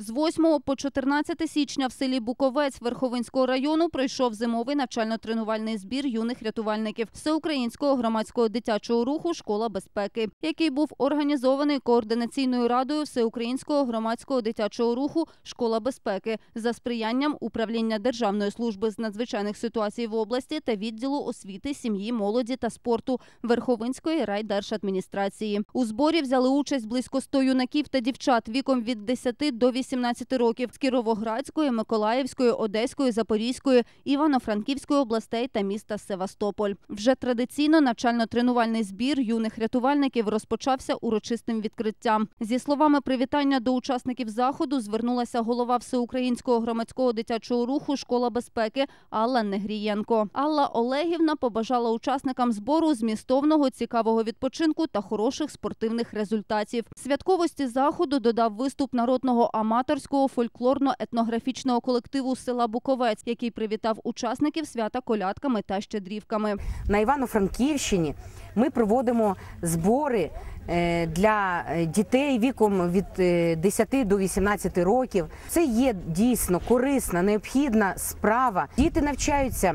З 8 по 14 січня в селі Буковець Верховинського району пройшов зимовий навчально-тренувальний збір юних рятувальників Всеукраїнського громадського дитячого руху Школа безпеки, який був організований координаційною радою Всеукраїнського громадського дитячого руху Школа безпеки за сприянням управління Державної служби з надзвичайних ситуацій в області та відділу освіти, сім'ї, молоді та спорту Верховинської райдержадміністрації. У зборі взяли участь близько 100 юнаків та дівчат віком від 10 до 18 років з Кіровоградської, Миколаївської, Одеської, Запорізької, Івано-Франківської областей та міста Севастополь. Вже традиційно навчально-тренувальний збір юних рятувальників розпочався урочистим відкриттям. Зі словами привітання до учасників заходу звернулася голова Всеукраїнського громадського дитячого руху Школа безпеки Алла Негрієнко. Алла Олегівна побажала учасникам збору змістовного цікавого відпочинку та хороших спортивних результатів. Святковості заходу додав виступ народного аматорського фольклорно-етнографічного колективу села Буковець, який привітав учасників свята колядками та щедрівками. на Івано-Франківщині ми проводимо збори е, для е, дітей віком від е, 10 до 18 років. Це є дійсно корисна, необхідна справа. Діти навчаються,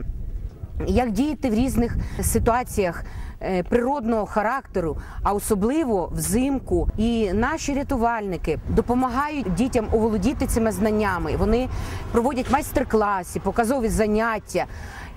як діяти в різних ситуаціях. Е, Природного характеру, а особливо взимку, і наші рятувальники допомагають дітям оволодіти цими знаннями. Вони проводять майстер-класи, показові заняття.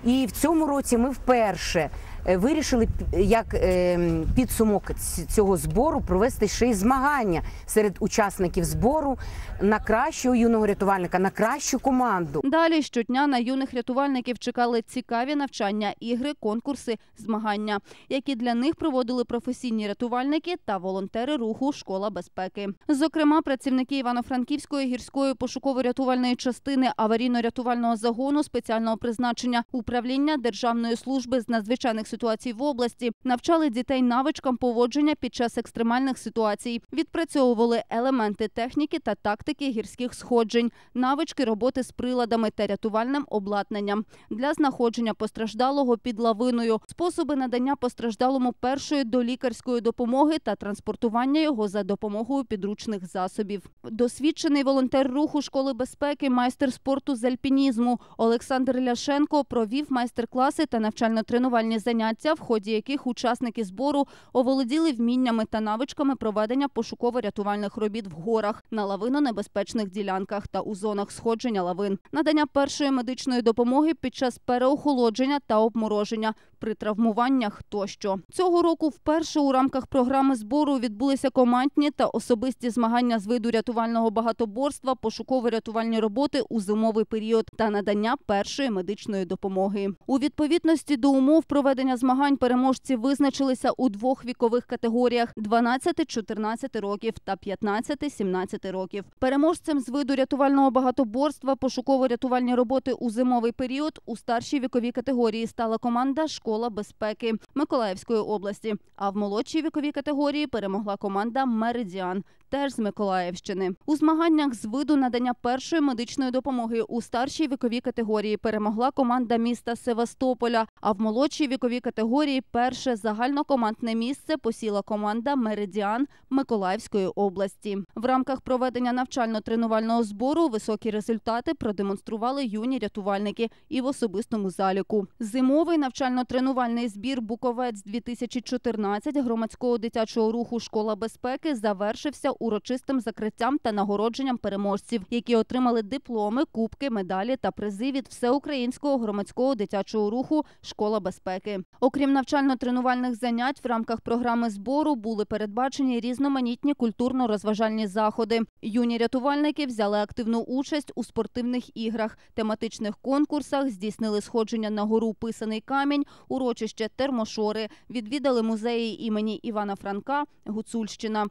І в цьому році ми вперше вирішили як е, підсумок цього збору провести ще й змагання серед учасників збору на кращого юного рятувальника, на кращу команду. Далі щодня на юних рятувальників чекали цікаві навчання, ігри, конкурси, змагання, які для них проводили професійні рятувальники та волонтери руху Школа безпеки. Зокрема, працівники Івано-Франківської гірської пошуково-рятувальної частини аварійно-рятувального загону спеціального призначення управління Державної служби з надзвичайних ситуацій в області. Навчали дітей навичкам поводження під час екстремальних ситуацій, відпрацьовували елементи техніки та тактики гірських сходжень, навички роботи з приладами та рятувальним обладнанням. Для знаходження постраждалого під лавиною, способи надання постраждалому першої долікарської допомоги та транспортування його за допомогою підручних засобів. Досвідчений волонтер руху школи безпеки, майстер спорту з альпінізму Олександр Ляшенко провів майстер-класи та навчально-тренувальні заняття, в ході яких учасники збору оволоділи вміннями та навичками проведення пошуково-рятувальних робіт в горах на лавинонебезпечних ділянках та у зонах сходження лавин, надання першої медичної допомоги під час переохолодження та обмороження при травмуваннях тощо. Цього року вперше у рамках програми збору відбулися командні та особисті змагання з виду рятувального багатоборства, пошуково-рятувальні роботи у зимовий період та надання першої медичної допомоги. У відповідності до умов проведення змагань переможці визначилися у двох вікових категоріях: 12-14 років та 15-17 років. Переможцем з виду рятувального багатоборства, пошуково-рятувальні роботи у зимовий період у старшій віковій категорії стала команда Школа безпеки Миколаївської області. А в молодшій віковій категорії перемогла команда Меридіан. Теж з Миколаївщини у змаганнях з виду надання першої медичної допомоги у старшій віковій категорії перемогла команда міста Севастополя. А в молодшій віковій категорії перше загальнокомандне місце посіла команда Меридіан Миколаївської області. В рамках проведення навчально-тренувального збору високі результати продемонстрували юні рятувальники і в особистому заліку. Зимовий навчально-тренувальний збір Буковець 2014 громадського дитячого руху Школа безпеки завершився урочистим закриттям та нагородженням переможців, які отримали дипломи, кубки, медалі та призи від всеукраїнського громадського дитячого руху Школа безпеки. Окрім навчально-тренувальних занять, в рамках програми збору були передбачені різноманітні культурно-розважальні заходи. Юні рятувальники взяли активну участь у спортивних іграх, тематичних конкурсах, здійснили сходження на гору Писаний камінь, урочище Термошори, відвідали музеї імені Івана Франка, Гуцульщина,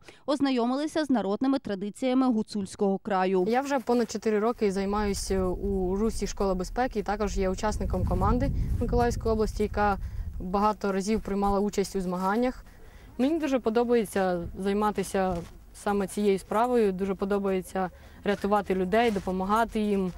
ознайомилися з народними традиціями гуцульського краю. Я вже понад 4 роки займаюся у русі школа безпеки. Також є учасником команди Миколаївської області, яка багато разів приймала участь у змаганнях. Мені дуже подобається займатися саме цією справою. Дуже подобається рятувати людей, допомагати їм,